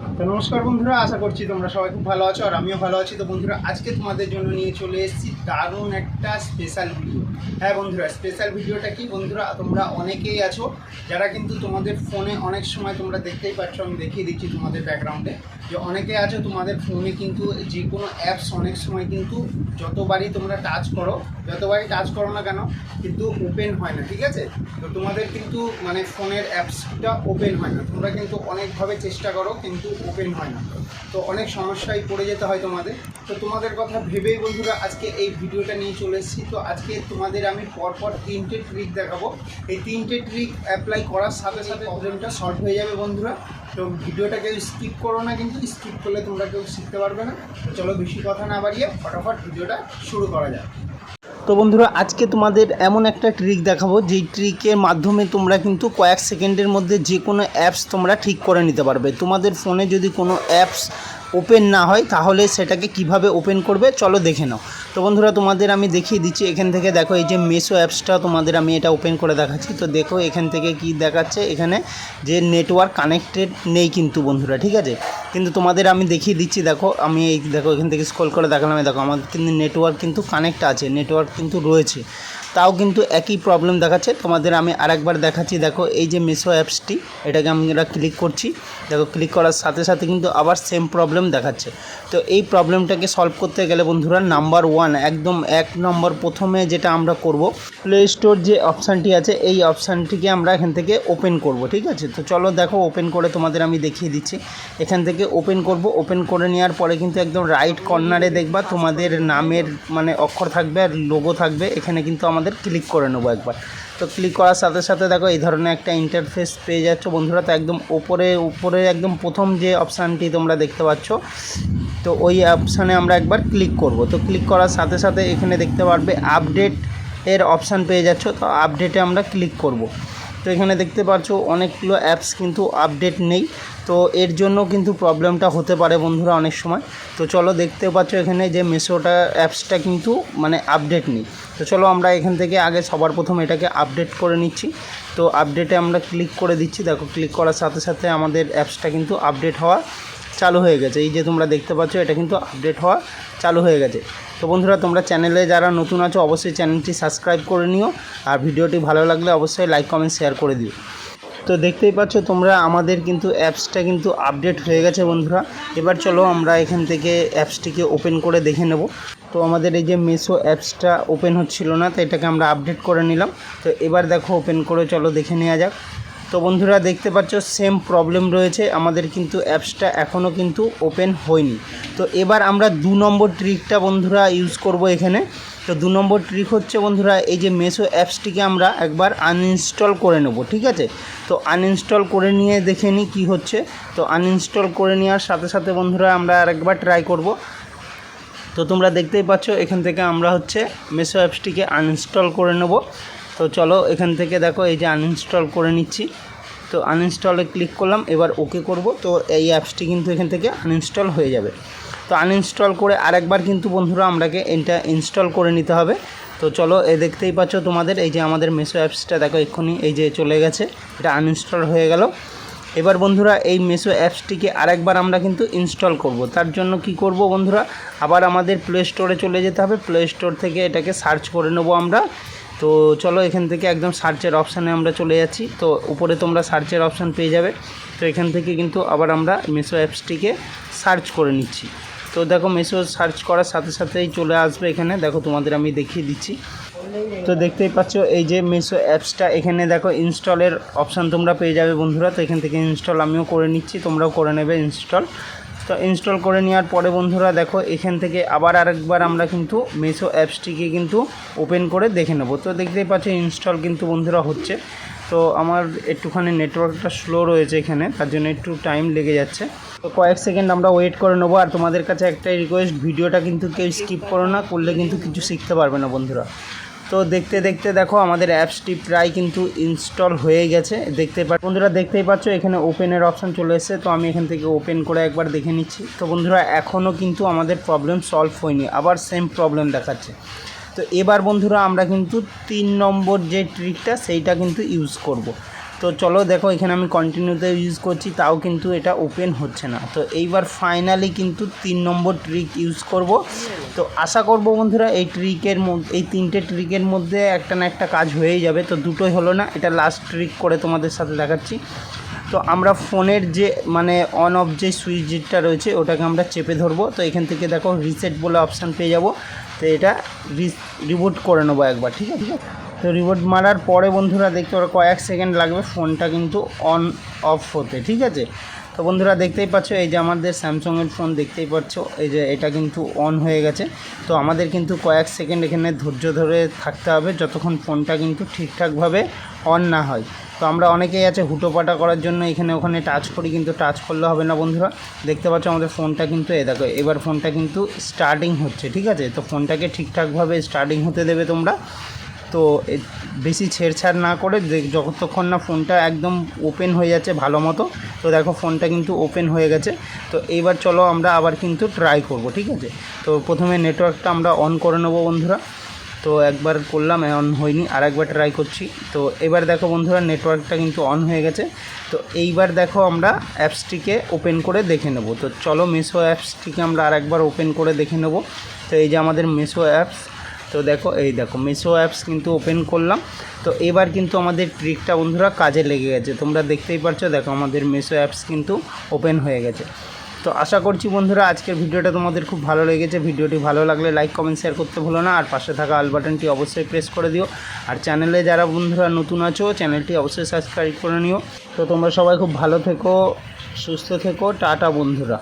তো নমস্কার বন্ধুরা, আশা করছি তোমরা সবাই খুব ভালো আছো আর আমিও ভালো আছি। তো বন্ধুরা, আজকে তোমাদের জন্য নিয়ে চলে এসেছি দারুণ একটা স্পেশাল ভিডিও হ্যাঁ বন্ধুরা স্পেশাল ভিডিওটা কি বন্ধুরা? তোমরা অনেকেই আছো, যারা কিন্তু তোমাদের ফোনে অনেক সময় তোমরা দেখতেই পাচ্ছ, আমি দেখিয়ে দিচ্ছি তোমাদের ব্যাকগ্রাউন্ডে যে অনেকে আছো, তোমাদের ফোনে কিন্তু যে কোনো অ্যাপস অনেক সময় কিন্তু যতবারই তোমরা টাচ করো, যতবারই টাচ করো না কেন, কিন্তু ওপেন হয় না, ঠিক আছে? তো তোমাদের কিন্তু মানে ফোনের অ্যাপসটা ওপেন হয় না। তোমরা কিন্তু অনেকভাবে চেষ্টা করো কিন্তু ওপেন হয় না। তো অনেক সমস্যায় পড়ে যেতে হয় তোমাদের। তো তোমাদের কথা ভেবেই বন্ধুরা আজকে এই ভিডিওটা নিয়ে চলে এসেছি। তো আজকে তোমাদের আমি পরপর তিনটে ট্রিক দেখাবো। এই তিনটে ট্রিক অ্যাপ্লাই করার সাথে সাথে প্রবলেমটা সলভ হয়ে যাবে বন্ধুরা। তো ভিডিওটা কেউ স্কিপ করো না কিন্তু স্কিপ করলে তোমরা কেউ শিখতে পারবে না। চলো বেশি কথা না বাড়িয়ে ফটাফট ভিডিওটা শুরু করা যাক। তো বন্ধুরা, আজকে তোমাদের এমন একটা ট্রিক দেখাবো, যেই ট্রিকের মাধ্যমে তোমরা কিন্তু কয়েক সেকেন্ডের মধ্যে যে কোনো অ্যাপস তোমরা ঠিক করে নিতে পারবে। তোমাদের ফোনে যদি কোনো অ্যাপস ওপেন না হয়, তাহলে সেটাকে কীভাবে ওপেন করবে, চলো দেখে নাও। তো বন্ধুরা, তোমাদের আমি দেখিয়ে দিচ্ছি, এখান থেকে দেখো এই যে মেসো অ্যাপসটা তোমাদের আমি এটা ওপেন করে দেখাচ্ছি। তো দেখো এখান থেকে কি দেখাচ্ছে, এখানে যে নেটওয়ার্ক কানেক্টেড নেই কিন্তু বন্ধুরা, ঠিক আছে? কিন্তু তোমাদের আমি দেখিয়ে দিচ্ছি, দেখো, আমি এই দেখো এখান থেকে স্ক্রল করে দেখালাম দেখো, আমাদের কিন্তু নেটওয়ার্ক কিন্তু কানেক্ট আছে নেটওয়ার্ক কিন্তু রয়েছে। তাও কিন্তু একই প্রবলেম দেখাচ্ছে। তোমাদের আমি আরেকবার দেখাচ্ছি। দেখো, এই যে মেসো অ্যাপসটি, এটাকে আমরা ক্লিক করছি। দেখো ক্লিক করার সাথে সাথে কিন্তু আবার সেম প্রবলেম দেখাচ্ছে। তো এই প্রবলেমটাকে সলভ করতে গেলে বন্ধুরা নাম্বার ওয়ান একদম এক নম্বর প্রথমে যেটা আমরা করব প্লে স্টোর যে অপশানটি আছে, এই অপশানটিকে আমরা এখান থেকে ওপেন করব, ঠিক আছে? তো চলো দেখো ওপেন করে তোমাদের আমি দেখিয়ে দিচ্ছি। এখান থেকে ওপেন করব। ওপেন করে নেওয়ার পরে কিন্তু একদম রাইট কর্নারে দেখবা তোমাদের নামের মানে অক্ষর থাকবে আর লোগো থাকবে। এখানে কিন্তু আমাদের ক্লিক করে নেব একবার। তো ক্লিক করার সাথে সাথে দেখো এই ধরনের একটা ইন্টারফেস পেয়ে যাচ্ছ। বন্ধুরা, তো একদম ওপরে, উপরে একদম প্রথম যে অপশানটি তোমরা দেখতে পাচ্ছ, তো ওই অপশানে আমরা একবার ক্লিক করব। তো ক্লিক করার সাথে সাথে এখানে দেখতে পারবে আপডেট এর অপশান পেয়ে যাচ্ছ। তো আপডেটে আমরা ক্লিক করব। তো এখানে দেখতে পাচ্ছ অনেকগুলো অ্যাপস কিন্তু আপডেট নেই। তো এর জন্য কিন্তু প্রবলেমটা হতে পারে বন্ধুরা অনেক সময়। তো চলো দেখতে পাচ্ছ এখানে যে মেসোটা অ্যাপসটা কিন্তু মানে আপডেট নেই। তো চলো আমরা এখান থেকে আগে সবার প্রথম এটাকে আপডেট করে নিচ্ছি। তো আপডেটে আমরা ক্লিক করে দিচ্ছি। দেখো ক্লিক করার সাথে সাথে আমাদের অ্যাপসটা কিন্তু আপডেট হওয়া চালু হয়ে গেছে। এই যে তোমরা দেখতে পাচ্ছ, এটা কিন্তু আপডেট হওয়া চালু হয়ে গেছে। তো বন্ধুরা, তোমরা চ্যানেলে যারা নতুন আছো, অবশ্যই চ্যানেলটি সাবস্ক্রাইব করে নিও। আর ভিডিওটি ভালো লাগলে অবশ্যই লাইক কমেন্ট শেয়ার করে দিও। তো দেখতেই পাচ্ছ, তোমরা আমাদের কিন্তু অ্যাপসটা কিন্তু আপডেট হয়ে গেছে বন্ধুরা। এবার চলো আমরা এখান থেকে অ্যাপসটিকে ওপেন করে দেখে নেব। তো আমাদের এই যে মেসো অ্যাপসটা ওপেন হচ্ছিল না, তো এটাকে আমরা আপডেট করে নিলাম। তো এবার দেখো ওপেন করে চলো, দেখে নেওয়া যাক। তো বন্ধুরা, দেখতে পাচ্ছ সেম প্রবলেম রয়েছে। আমাদের কিন্তু অ্যাপসটা এখনও কিন্তু ওপেন হয়নি। তো এবার আমরা দু নম্বর ট্রিকটা বন্ধুরা ইউজ করব এখানে। তো দু নম্বর ট্রিক হচ্ছে বন্ধুরা, এই যে মেসো অ্যাপসটিকে আমরা একবার আনইনস্টল করে নেব, ঠিক আছে? তো আনইনস্টল করে নিয়ে দেখে নিই কী হচ্ছে। তো আনইনস্টল করে নেওয়ার সাথে সাথে বন্ধুরা আমরা আরেকবার ট্রাই করব। তো তোমরা দেখতেই পাচ্ছ, এখান থেকে আমরা হচ্ছে মেসো অ্যাপসটিকে আনইনস্টল করে নেব। তো চলো, এখান থেকে দেখো, এই যে আনইনস্টল করে নিচ্ছি। তো আনইনস্টলে ক্লিক করলাম, এবার ওকে করব। তো এই অ্যাপসটি কিন্তু এখান থেকে আনইনস্টল হয়ে যাবে। তো আনইনস্টল করে আরেকবার কিন্তু বন্ধুরা আমরাকে এটা ইনস্টল করে নিতে হবে। তো চলো, এ দেখতেই পাচ্ছ তোমাদের, এই যে আমাদের মেসো অ্যাপসটা দেখো, এক্ষুনি এই যে চলে গেছে। এটা আনইনস্টল হয়ে গেল। এবার বন্ধুরা এই মেসো অ্যাপসটিকে আরেকবার আমরা কিন্তু ইনস্টল করব। তার জন্য কি করব বন্ধুরা? আবার আমাদের প্লে স্টোরে চলে যেতে হবে। প্লে স্টোর থেকে এটাকে সার্চ করে নেব আমরা। তো চলো এখান থেকে একদম সার্চের অপশানে আমরা চলে যাচ্ছি। তো উপরে তোমরা সার্চের অপশান পেয়ে যাবে। তো এখান থেকে কিন্তু আবার আমরা মেসো অ্যাপসটিকে সার্চ করে নিচ্ছি। তো দেখো মেসো সার্চ করার সাথে সাথেই চলে আসবে এখানে। দেখো তোমাদের আমি দেখিয়ে দিচ্ছি। তো দেখতেই পাচ্ছ, এই যে মেসো অ্যাপসটা এখানে দেখো ইনস্টলের অপশান তোমরা পেয়ে যাবে বন্ধুরা। তো এখান থেকে ইনস্টল আমিও করে নিচ্ছি, তোমরাও করে নেবে ইনস্টল তো ইনস্টল করে নেওয়ার পরে বন্ধুরা দেখো, এখান থেকে আবার আরেকবার আমরা কিন্তু মেসো অ্যাপসটিকে কিন্তু ওপেন করে দেখে নেব। তো দেখতেই পাচ্ছ ইনস্টল কিন্তু বন্ধুরা হচ্ছে। তো আমার একটুখানি নেটওয়ার্কটা স্লো রয়েছে এখানে, তার জন্য একটু টাইম লেগে যাচ্ছে। তো কয়েক সেকেন্ড আমরা ওয়েট করে নেব, আর তোমাদের কাছে একটাই রিকোয়েস্ট ভিডিওটা কিন্তু কেউ স্কিপ করো না, করলে কিন্তু কিছু শিখতে পারবে না বন্ধুরা। তো দেখতে দেখতে দেখো, আমাদের অ্যাপসটি প্রায় কিন্তু ইনস্টল হয়ে গেছে। দেখতে পা বন্ধুরা দেখতেই পাচ্ছ, এখানে ওপেনের অপশান চলে এসেছে। তো আমি এখান থেকে ওপেন করে একবার দেখে নিচ্ছি। তো বন্ধুরা এখনও কিন্তু আমাদের প্রবলেম সলভ হয়নি, আবার সেম প্রবলেম দেখাচ্ছে। তো এবার বন্ধুরা, আমরা কিন্তু তিন নম্বর যে ট্রিকটা সেইটা কিন্তু ইউজ করব। তো চলো দেখো, এখানে আমি কন্টিনিউতে ইউজ করছি, তাও কিন্তু এটা ওপেন হচ্ছে না। তো এইবার ফাইনালি কিন্তু তিন নম্বর ট্রিক ইউজ করব। তো আশা করব বন্ধুরা, এই ট্রিকের মধ্যে, এই তিনটে ট্রিকের মধ্যে একটা না একটা কাজ হয়েই যাবে। তো দুটোই হলো না, এটা লাস্ট ট্রিক করে তোমাদের সাথে দেখাচ্ছি। তো আমরা ফোনের যে মানে অন অফ যে সুইচটা রয়েছে, ওটাকে আমরা চেপে ধরবো। তো এখান থেকে দেখো রিসেট বলে অপশান পেয়ে যাব। তো এটা রিবুট করে নেব একবার ঠিক আছে ঠিক আছে? তো রিবুট মারার পরে বন্ধুরা দেখতে পারো, কয়েক সেকেন্ড লাগবে ফোনটা কিন্তু অন অফ হতে, ঠিক আছে? তো বন্ধুরা দেখতেই পাচ্ছ, এই যে আমাদের স্যামসংয়ের ফোন দেখতেই পাচ্ছ, এই যে এটা কিন্তু অন হয়ে গেছে। তো আমাদের কিন্তু কয়েক সেকেন্ড এখানে ধৈর্য ধরে থাকতে হবে, যতক্ষণ ফোনটা কিন্তু ঠিকঠাকভাবে অন না হয়। তো আমরা অনেকেই আছে হুটোপাটা করার জন্য, এখানে ওখানে টাচ করি, কিন্তু টাচ করলে হবে না বন্ধুরা। দেখতে পাচ্ছ আমাদের ফোনটা কিন্তু এ দেখো, এবার ফোনটা কিন্তু স্টার্টিং হচ্ছে, ঠিক আছে? তো ফোনটাকে ঠিকঠাকভাবে স্টার্টিং হতে দেবে তোমরা। তো বেশি ছেড়ছাড় না করে যতক্ষণ না ফোনটা একদম ওপেন হয়ে যাচ্ছে ভালো মতো, তো দেখো ফোনটা কিন্তু ওপেন হয়ে গেছে। তো এইবার চলো আমরা আবার কিন্তু ট্রাই করব, ঠিক আছে? তো প্রথমে নেটওয়ার্কটা আমরা অন করে নেব বন্ধুরা। তো একবার করলাম অন হয়নি আর একবার ট্রাই করছি। তো এবার দেখো বন্ধুরা নেটওয়ার্কটা কিন্তু অন হয়ে গেছে। তো এইবার দেখো আমরা অ্যাপসটিকে ওপেন করে দেখে নেব। তো চলো মেসো অ্যাপসটিকে আমরা আর একবার ওপেন করে দেখে নেব। তো এই যে আমাদের মেসো অ্যাপস তো দেখো, এই দেখো মিশো অ্যাপস কিন্তু ওপেন করলাম। তো এবার কিন্তু আমাদের ট্রিকটা বন্ধুরা কাজে লেগে গেছে। তোমরা দেখতেই পারছ, দেখো আমাদের মিশো অ্যাপস কিন্তু ওপেন হয়ে গেছে। তো আশা করছি বন্ধুরা আজকের ভিডিওটা তোমাদের খুব ভালো লেগেছে। ভিডিওটি ভালো লাগলে লাইক কমেন্ট শেয়ার করতে ভুলো না। আর পাশে থাকা আল বাটনটি অবশ্যই প্রেস করে দিও। আর চ্যানেলে যারা বন্ধুরা নতুন আছো চ্যানেলটি অবশ্যই সাবস্ক্রাইব করে নিও। তো তোমরা সবাই খুব ভালো থেকো, সুস্থ থেকো। টাটা বন্ধুরা।